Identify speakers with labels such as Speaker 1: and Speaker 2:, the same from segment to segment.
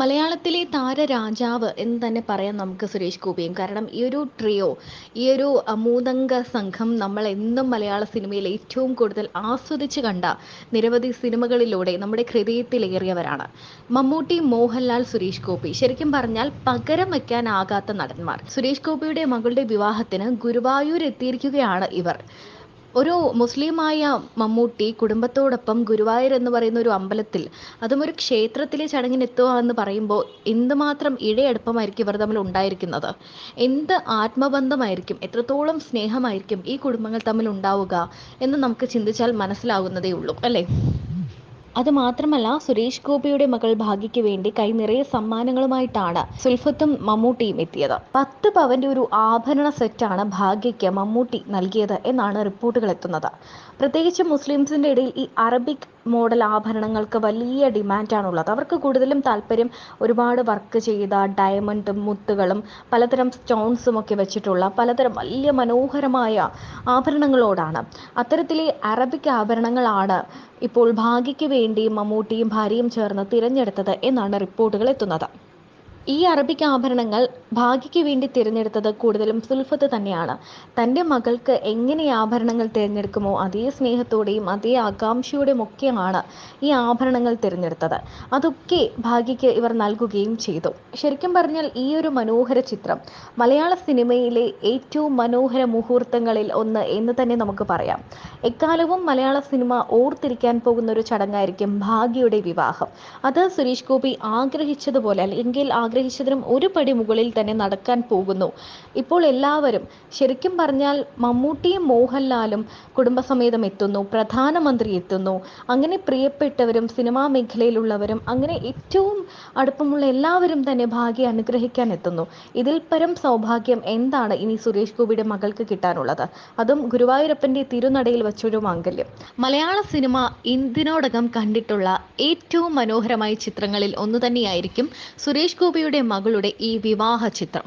Speaker 1: മലയാളത്തിലെ താരരാജാവ് എന്ന് തന്നെ പറയാം നമുക്ക് സുരേഷ് ഗോപിയും. കാരണം ഈ ഒരു ട്രിയോ ഈ ഒരു മൂന്നംഗ സംഘം നമ്മൾ എന്നും മലയാള സിനിമയിൽ ഏറ്റവും കൂടുതൽ ആസ്വദിച്ച് കണ്ട നിരവധി സിനിമകളിലൂടെ നമ്മുടെ ഹൃദയത്തിലേറിയവരാണ്. മമ്മൂട്ടി മോഹൻലാൽ സുരേഷ് ഗോപി. ശരിക്കും പറഞ്ഞാൽ പകരം വയ്ക്കാനാകാത്ത നടന്മാർ. സുരേഷ് ഗോപിയുടെ മകളുടെ വിവാഹത്തിന് ഗുരുവായൂർ എത്തിയിരിക്കുകയാണ് ഇവർ. ഒരു മുസ്ലിമായ മമ്മൂട്ടി കുടുംബത്തോടൊപ്പം ഗുരുവായൂർ എന്ന് പറയുന്ന ഒരു അമ്പലത്തിൽ അതും ഒരു ക്ഷേത്രത്തിലെ ചടങ്ങിന് എത്തുക എന്ന് പറയുമ്പോൾ എന്തുമാത്രം ഇഴയടുപ്പമായിരിക്കും ഇവർ തമ്മിൽ ഉണ്ടായിരിക്കുന്നത്? എന്ത് ആത്മബന്ധമായിരിക്കും? എത്രത്തോളം സ്നേഹമായിരിക്കും ഈ കുടുംബങ്ങൾ തമ്മിൽ ഉണ്ടാവുക എന്ന് നമുക്ക് ചിന്തിച്ചാൽ മനസ്സിലാകുന്നതേ ഉള്ളൂ അല്ലേ? അത് മാത്രമല്ല സുരേഷ് ഗോപിയുടെ മകൾ ഭാഗ്യയ്ക്ക് വേണ്ടി കൈ നിറയെ സമ്മാനങ്ങളുമായിട്ടാണ് സുൽഫത്തും മമ്മൂട്ടിയും എത്തിയത്. പത്ത് പവന്റെ ഒരു ആഭരണ സെറ്റാണ് ഭാഗ്യയ്ക്ക് മമ്മൂട്ടി നൽകിയത് എന്നാണ് റിപ്പോർട്ടുകൾ എത്തുന്നത്. പ്രത്യേകിച്ച് മുസ്ലിംസിന്റെ ഇടയിൽ ഈ അറബിക് മോഡൽ ആഭരണങ്ങൾക്ക് വലിയ ഡിമാൻഡാണുള്ളത്. അവർക്ക് കൂടുതലും താല്പര്യം ഒരുപാട് വർക്ക് ചെയ്ത ഡയമണ്ടും മുത്തുകളും പലതരം സ്റ്റോൺസും ഒക്കെ വെച്ചിട്ടുള്ള പലതരം വലിയ മനോഹരമായ ആഭരണങ്ങളോടാണ്. അത്തരത്തിലെ അറബിക് ആഭരണങ്ങളാണ് ഇപ്പോൾ ഭാഗ്യയ്ക്ക് വേണ്ടി മമ്മൂട്ടിയും ഭാര്യയും ചേർന്ന് തിരഞ്ഞെടുത്തത് എന്നാണ് റിപ്പോർട്ടുകൾ എത്തുന്നത്. ഈ അറബിക് ആഭരണങ്ങൾ ഭാഗ്യയ്ക്ക് വേണ്ടി തിരഞ്ഞെടുത്തത് കൂടുതലും സുൽഫത്ത് തന്നെയാണ്. തന്റെ മകൾക്ക് എങ്ങനെ ആഭരണങ്ങൾ തിരഞ്ഞെടുക്കുമോ അതേ സ്നേഹത്തോടെയും അതേ ആകാംക്ഷയോടെയും ഒക്കെയാണ് ഈ ആഭരണങ്ങൾ തിരഞ്ഞെടുത്തത്. അതൊക്കെ ഭാഗ്യയ്ക്ക് ഇവർ നൽകുകയും ചെയ്തു. ശരിക്കും പറഞ്ഞാൽ ഈ ഒരു മനോഹര ചിത്രം മലയാള സിനിമയിലെ ഏറ്റവും മനോഹര മുഹൂർത്തങ്ങളിൽ ഒന്ന് എന്ന് തന്നെ നമുക്ക് പറയാം. എക്കാലവും മലയാള സിനിമ ഓർത്തിരിക്കാൻ പോകുന്ന ഒരു ചടങ്ങായിരിക്കും ഭാഗ്യയുടെ വിവാഹം. അത് സുരേഷ് ഗോപി ആഗ്രഹിച്ചതുപോലെ അല്ലെങ്കിൽ ആഗ്രഹിച്ചതിനും ഒരു പടി മുകളിൽ തന്നെ നടക്കാൻ പോകുന്നു. ഇപ്പോൾ എല്ലാവരും ശരിക്കും പറഞ്ഞാൽ മമ്മൂട്ടിയും മോഹൻലാലും കുടുംബസമേതം എത്തുന്നു പ്രധാനമന്ത്രി എത്തുന്നു. അങ്ങനെ പ്രിയപ്പെട്ടവരും സിനിമാ മേഖലയിലുള്ളവരും അങ്ങനെ ഏറ്റവും അടുപ്പമുള്ള എല്ലാവരും തന്നെ ഭാഗ്യം അനുഗ്രഹിക്കാൻ എത്തുന്നു. ഇതിൽ പരം സൗഭാഗ്യം എന്താണ് ഇനി സുരേഷ് ഗോപിയുടെ മകൾക്ക് കിട്ടാനുള്ളത്? അതും ഗുരുവായൂരപ്പന്റെ തിരുനടയിൽ വച്ചൊരു മാംഗല്യം. മലയാള സിനിമ ഇതിനോടകം കണ്ടിട്ടുള്ള ഏറ്റവും മനോഹരമായ ചിത്രങ്ങളിൽ ഒന്ന് തന്നെയായിരിക്കും സുരേഷ് ഗോപിയുടെ മകളുടെ ഈ വിവാഹ ചിത്രം.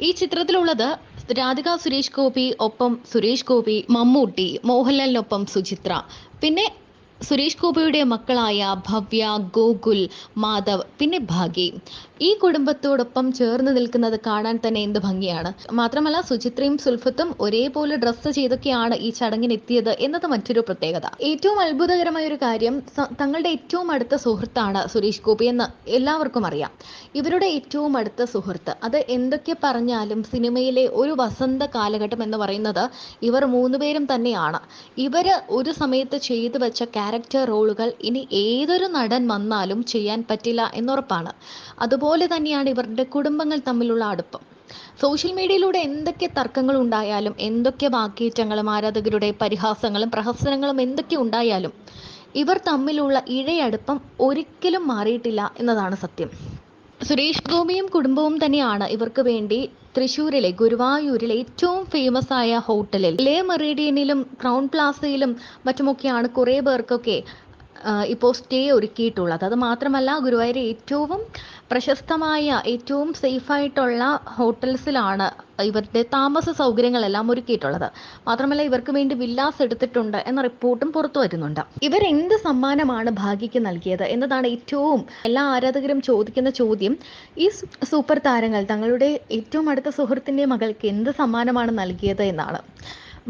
Speaker 1: ഈ ചിത്രത്തിലുള്ളത് രാധിക സുരേഷ് ഗോപി ഒപ്പം സുരേഷ് ഗോപി മമ്മൂട്ടി മോഹൻലാലിനൊപ്പം സുചിത്ര. പിന്നെ സുരേഷ് ഗോപിയുടെ മക്കളായ ഭവ്യ ഗോകുൽ മാധവ് പിന്നെ ഭാഗ്യ. ഈ കുടുംബത്തോടൊപ്പം ചേർന്ന് നിൽക്കുന്നത് കാണാൻ തന്നെ എന്ത് ഭംഗിയാണ്? മാത്രമല്ല സുചിത്രയും സുൽഫത്തും ഒരേപോലെ ഡ്രസ്സ് ചെയ്തൊക്കെയാണ് ഈ ചടങ്ങിന് എത്തിയത് എന്നത് മറ്റൊരു പ്രത്യേകത. ഏറ്റവും അത്ഭുതകരമായ ഒരു കാര്യം തങ്ങളുടെ ഏറ്റവും അടുത്ത സുഹൃത്താണ് സുരേഷ് ഗോപി എന്ന് എല്ലാവർക്കും അറിയാം. ഇവരുടെ ഏറ്റവും അടുത്ത സുഹൃത്ത്. അത് എന്തൊക്കെ പറഞ്ഞാലും സിനിമയിലെ ഒരു വസന്ത കാലഘട്ടം എന്ന് പറയുന്നത് ഇവർ മൂന്നുപേരും തന്നെയാണ്. ഇവർ ഒരു സമയത്ത് ചെയ്തു വെച്ച റോളുകൾ ഇനി ഏതൊരു നടൻ വന്നാലും ചെയ്യാൻ പറ്റില്ല എന്നുറപ്പാണ്. അതുപോലെ തന്നെയാണ് ഇവരുടെ കുടുംബങ്ങൾ തമ്മിലുള്ള അടുപ്പം. സോഷ്യൽ മീഡിയയിലൂടെ എന്തൊക്കെ തർക്കങ്ങൾ ഉണ്ടായാലും എന്തൊക്കെ വാക്കേറ്റങ്ങളും ആരാധകരുടെ പരിഹാസങ്ങളും പ്രഹസനങ്ങളും എന്തൊക്കെ ഉണ്ടായാലും ഇവർ തമ്മിലുള്ള ഇഴയടുപ്പം ഒരിക്കലും മാറിയിട്ടില്ല എന്നതാണ് സത്യം. സുരേഷ് ഗോപിയും കുടുംബവും തന്നെയാണ് ഇവർക്ക് വേണ്ടി തൃശ്ശൂരിലെ ഗുരുവായൂരിലെ ഏറ്റവും ഫേമസ് ആയ ഹോട്ടലിൽ ലേ മെറീഡിയനിലും ക്രൗൺ പ്ലാസയിലും മറ്റുമൊക്കെയാണ് കുറേ പേർക്കൊക്കെ ഇപ്പോൾ സ്റ്റേ ഒരുക്കിയിട്ടുള്ളത്. അത് മാത്രമല്ല ഗുരുവായൂർ ഏറ്റവും പ്രശസ്തമായ ഏറ്റവും സേഫായിട്ടുള്ള ഹോട്ടൽസിലാണ് ഇവരുടെ താമസ സൗകര്യങ്ങളെല്ലാം ഒരുക്കിയിട്ടുള്ളത്. മാത്രമല്ല ഇവർക്ക് വേണ്ടി വില്ലാസ് എടുത്തിട്ടുണ്ട് എന്ന റിപ്പോർട്ടും പുറത്തു വരുന്നുണ്ട്. ഇവർ എന്ത് സമ്മാനമാണ് ഭാഗ്യയ്ക്ക് നൽകിയത് എന്നതാണ് ഏറ്റവും എല്ലാ ആരാധകരും ചോദിക്കുന്ന ചോദ്യം. ഈ സൂപ്പർ താരങ്ങൾ തങ്ങളുടെ ഏറ്റവും അടുത്ത സുഹൃത്തിന്റെ മകൾക്ക് എന്ത് സമ്മാനമാണ് നൽകിയത് എന്നാണ്.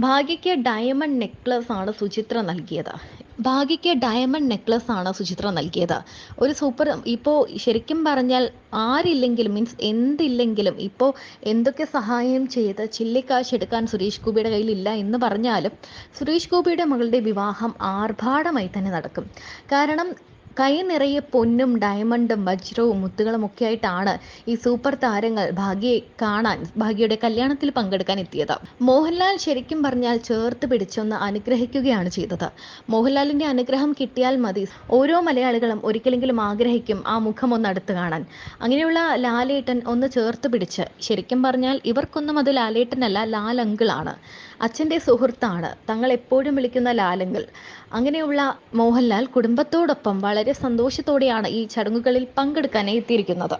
Speaker 1: ഭാഗ്യയ്ക്ക് ഡയമണ്ട് നെക്ലസ് ആണ് സുചിത്ര നൽകിയത്. ഭാഗ്യയ്ക്ക് ഡയമണ്ട് നെക്ലസ് ആണ് സുചിത്ര നൽകിയത്. ഒരു സൂപ്പർ ഇപ്പോൾ ശരിക്കും പറഞ്ഞാൽ ആരില്ലെങ്കിലും മീൻസ് എന്തില്ലെങ്കിലും ഇപ്പോൾ എന്തൊക്കെ സഹായം ചെയ്ത് ചില്ലിക്കാശ് എടുക്കാൻ സുരേഷ് ഗോപിയുടെ കയ്യിലില്ല എന്ന് പറഞ്ഞാലും സുരേഷ് ഗോപിയുടെ മകളുടെ വിവാഹം ആർഭാടമായി തന്നെ നടക്കും. കാരണം കൈ നിറയെ പൊന്നും ഡയമണ്ടും വജ്രവും മുത്തുകളും ഒക്കെ ആയിട്ടാണ് ഈ സൂപ്പർ താരങ്ങൾ ഭാഗ്യയെ കാണാൻ ഭാഗ്യയുടെ കല്യാണത്തിൽ പങ്കെടുക്കാൻ എത്തിയത്. മോഹൻലാൽ ശരിക്കും പറഞ്ഞാൽ ചേർത്ത് പിടിച്ചൊന്ന് അനുഗ്രഹിക്കുകയാണ് ചെയ്തത്. മോഹൻലാലിന്റെ അനുഗ്രഹം കിട്ടിയാൽ മതി. ഓരോ മലയാളികളും ഒരിക്കലെങ്കിലും ആഗ്രഹിക്കും ആ മുഖം ഒന്ന് അടുത്ത് കാണാൻ. അങ്ങനെയുള്ള ലാലേട്ടൻ ഒന്ന് ചേർത്ത് പിടിച്ച് ശരിക്കും പറഞ്ഞാൽ ഇവർക്കൊന്നും അത് ലാലേട്ടനല്ല ലാലങ്കിളാണ്. അച്ഛന്റെ സുഹൃത്താണ്. തങ്ങൾ എപ്പോഴും വിളിക്കുന്ന ലാലങ്ങൾ. അങ്ങനെയുള്ള മോഹൻലാൽ കുടുംബത്തോടൊപ്പം വളരെ സന്തോഷത്തോടെയാണ് ഈ ചടങ്ങുകളിൽ പങ്കെടുക്കാനായി എത്തിയിരിക്കുന്നത്.